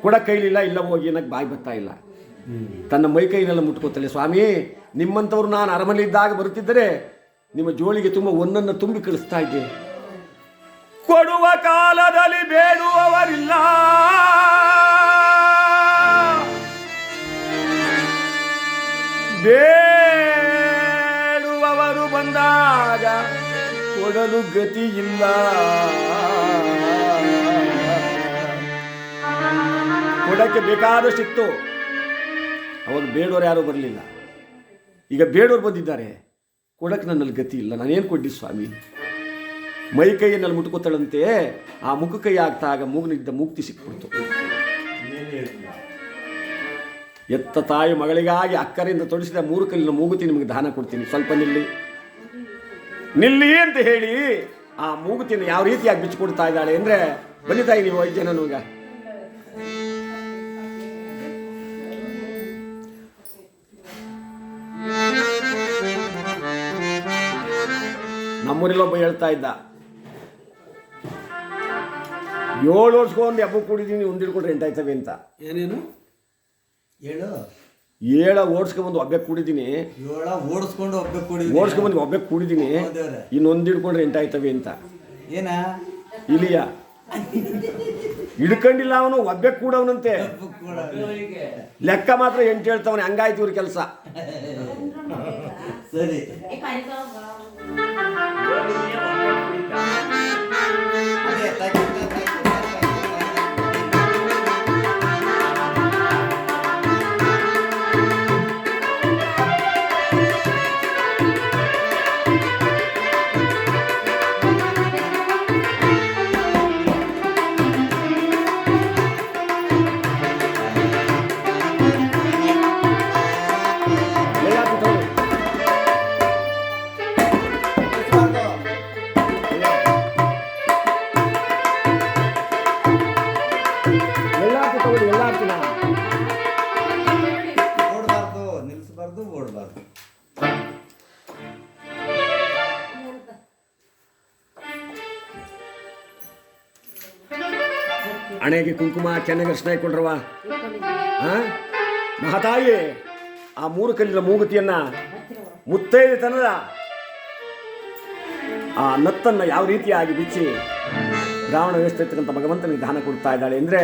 ಕೊಡ ಕೈಲಿಲ್ಲ ಇಲ್ಲ ಹೋಗಿ ಏನಕ್ಕೆ ಬಾಯಿ ಬರ್ತಾ ಇಲ್ಲ? ತನ್ನ ಮೈ ಕೈನೆಲ್ಲ ಮುಟ್ಕೋತಾಳೆ ಸ್ವಾಮಿ, ನಿಮ್ಮಂಥವ್ರು ನಾನು ಅರಮನೆಯಿದ್ದಾಗ ಬರುತ್ತಿದ್ದರೆ ನಿಮ್ಮ ಜೋಳಿಗೆ ತುಂಬ ಒಂದನ್ನು ತುಂಬಿ ಕಳಿಸ್ತಾ ಇದ್ದೆ. ಕೊಡುವ ಕಾಲದಲ್ಲಿ ಬೇಡುವವರಿಲ್ಲ. ಬೇಡುವವರು ಬಂದಾಗ ಕೊಡಲು ಗತಿ ಇಲ್ಲ ಕೊಡಕ್ಕೆ ಬೇಕಾದಷ್ಟಿತ್ತು. ಅವಾಗ ಬೇಡೋರು ಯಾರೂ ಬರಲಿಲ್ಲ. ಈಗ ಬೇಡೋರು ಬಂದಿದ್ದಾರೆ. ಕೊಡಕ್ಕೆ ನನ್ನಲ್ಲಿ ಗತಿ ಇಲ್ಲ. ನಾನೇನು ಕೊಡ್ಲಿ ಸ್ವಾಮಿ? ಮೈ ಕೈಯಲ್ಲಿ ಮುಟ್ಕೋತಾಳಂತೆ. ಆ ಮುಖ ಕೈ ಆಗ್ತಾ ಆಗ ಮೂಗಿನಿದ್ದ ಮುಕ್ತಿ ಸಿಕ್ಬಿಡ್ತು. ಎತ್ತ ತಾಯಿ ಮಗಳಿಗಾಗಿ ಅಕ್ಕರಿಂದ ತೊಡಿಸಿದ ಮೂರು ಕಲ್ಲಿನ ಮೂಗುತಿ ನಿಮಗೆ ದಾನ ಕೊಡ್ತೀನಿ. ಸ್ವಲ್ಪ ನಿಲ್ಲಿ. ನಿಲ್ಲಿ ಅಂತ ಹೇಳಿ ಆ ಮೂಗುತಿಯನ್ನು ಯಾವ ರೀತಿಯಾಗಿ ಬಿಚ್ಚಿಕೊಡ್ತಾ ಇದ್ದಾಳೆ ಅಂದ್ರೆ ತಾಯಿ ನೀವು ಐದು ಜನ ಈಗ. ನಮ್ಮೂರಿಲೊಬ್ಬ ಹೇಳ್ತಾ ಇದ್ದ ಏಳು ವರ್ಷಕ್ಕೊಂದು ಹಬ್ಬ ಕುಡಿದೀನಿ ಒಂದು ಹಿಡ್ಕೊಂಡ್ರೆ ಎಂಟಾಯ್ತವೆ ಅಂತ. ಏನೇನು? ಹೇಳು ಏಳ ಓಡಿಸ್ಕೊಂಬಂದು ಒಬ್ಬೆ ಕುಡಿದೀನಿ. ಏಳ ಓಡಿಸ್ಕೊಂಡು ಒಬ್ಬ ಕೂಡಿ ಓಡಿಸ್ಕೊಂಬಂದು ಒಬ್ಬೆ ಕುಡಿದೀನಿ. ಹೌದವ್ರೆ. ಇನ್ನೊಂದು ಹಿಡ್ಕೊಂಡ್ರೆ ಎಂಟಾಯ್ತವೆ ಅಂತ. ಏನ? ಇಲಿಯ. ಹಿಡ್ಕೊಂಡಿಲ್ಲ ಅವನು ಒಬ್ಬೆ ಕೂಡವನಂತೆ. ಕೂಡ ಲೆಕ್ಕ ಮಾತ್ರ ಎಂಟು ಹೇಳ್ತಾವನೆ ಹಂಗಾಯ್ತು ಇವ್ರ ಕೆಲಸ. ಸರಿ. Lord, we have a you, ಹಣೆಗೆ ಕುಂಕುಮ ಚೆನ್ನಾಗಿ ಅರ್ಶನ ಇಟ್ಕೊಂಡ್ರವ ಹಾ? ಮಹತಾಯಿ, ಆ ಮೂರು ಕಲ್ಲಿನ ಮೂಗುತಿಯನ್ನ ಮುತ್ತೈದೆತನದ ಆ ನತ್ತನ್ನು ಯಾವ ರೀತಿಯಾಗಿ ಬಿಚ್ಚಿ ರಾವಣ ವೇಷಿರ್ತಕ್ಕಂಥ ಭಗವಂತನಿಗೆ ದಾನ ಕೊಡ್ತಾ ಇದ್ದಾಳೆ ಅಂದ್ರೆ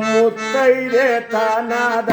ಮುತ್ತೈದೆ ತನದ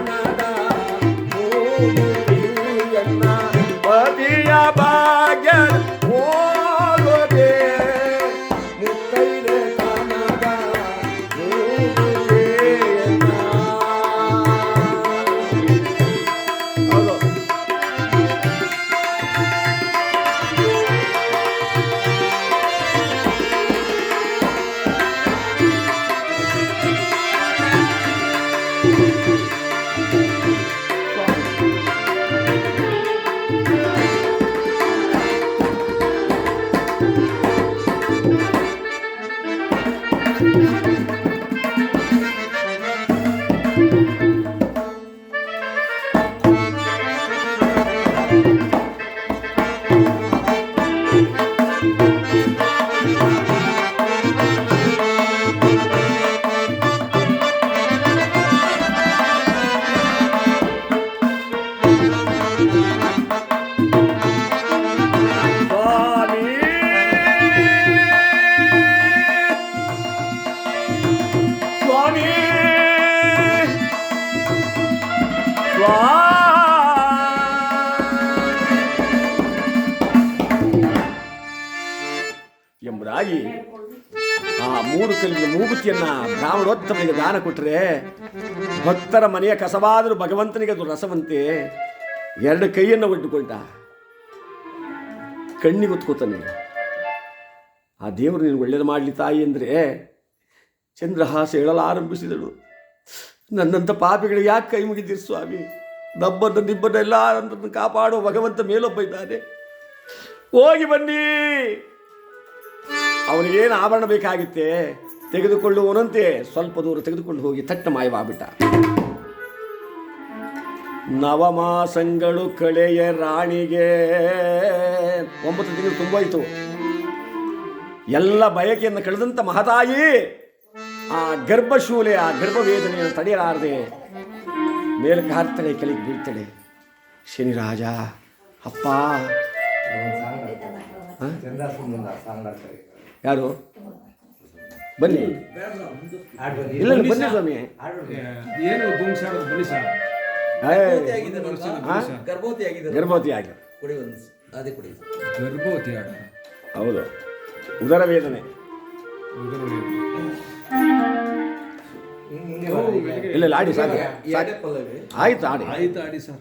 ಎಂಬುದಾಗಿ ಆ ಮೂರು ಕಲ್ಲಿನ ಮೂಗುತಿಯನ್ನ ಬ್ರಾಹ್ಮಣೋತ್ತಮನಿಗೆ ದಾನ ಕೊಟ್ಟರೆ ಭಕ್ತರ ಮನೆಯ ಕಸವಾದರೂ ಭಗವಂತನಿಗೆ ಅದು ರಸವಂತೆ. ಎರಡು ಕೈಯನ್ನು ಒಡ್ಡುಕೊಂಡ ಕಣ್ಣಿಗೆ ಒತ್ಕೋತಾನೆ ಆ ದೇವರು ನೀನು ಒಳ್ಳೇದು ಮಾಡಲಿ ತಾಯಿ ಅಂದರೆ ಚಂದ್ರಹಾಸ ಹೇಳಲಾರಂಭಿಸಿದಳು ನನ್ನಂಥ ಪಾಪಿಗಳಿಗೆ ಯಾಕೆ ಕೈ ಮುಗಿದಿರಿ ಸ್ವಾಮಿ? ನಮ್ಮನ್ನು ನಿಮ್ಮನ್ನೆಲ್ಲ ಎಲ್ಲ ಕಾಪಾಡೋ ಭಗವಂತ ಮೇಲೊಬ್ಬ ಇದ್ದಾನೆ. ಹೋಗಿ ಬನ್ನಿ. ಅವನಿಗೇನು ಆಭರಣ ಬೇಕಾಗಿತ್ತೆ? ತೆಗೆದುಕೊಳ್ಳುವನಂತೆ ಸ್ವಲ್ಪ ದೂರ ತೆಗೆದುಕೊಂಡು ಹೋಗಿ ತಟ್ಟ ಮಾಯವಾಗ್ಬಿಟ್ಟ. ನವಮಾಸಗಳು ಕಳೆಯ ರಾಣಿಗೆ. ಒಂಬತ್ತು ತಿಂಗಳು ತುಂಬೋಯ್ತು ಎಲ್ಲ ಬಯಕೆಯನ್ನು ಕಳೆದಂತ ಮಹತಾಯಿ ಆ ಗರ್ಭಶೂಲೆ ಆ ಗರ್ಭವೇದನೆಯನ್ನು ತಡೆಯಲಾರದೆ ಮೇಲಕ್ಕೆ ಹಾರ್ತಾಳೆ ಕೆಳಗೆ ಬೀಳ್ತಾಳೆ. ಶನಿರಾಜ ಅಪ್ಪ. ಯಾರು? ಬನ್ನಿ. ಇಲ್ಲ ಬನ್ನಿ ಸ್ವಾಮಿ. ಏನು ಬನ್ನಿ ಸರ್? ಗರ್ಭವತಿ ಆಗಿದೆ ಗರ್ಭವತಿ ಆಗಿ ಕುಡಿ ಒಂದು ಅದೇ ಕುಡಿ. ಗರ್ಭವತಿ ಆಡ ಹೌದು. ಉದರ ವೇದನೆ. ಇಲ್ಲ ಇಲ್ಲ ಆಡಿ ಸಾಕು. ಆಯ್ತು ಆಡಿ. ಆಯ್ತು ಆಡಿ ಸರ್.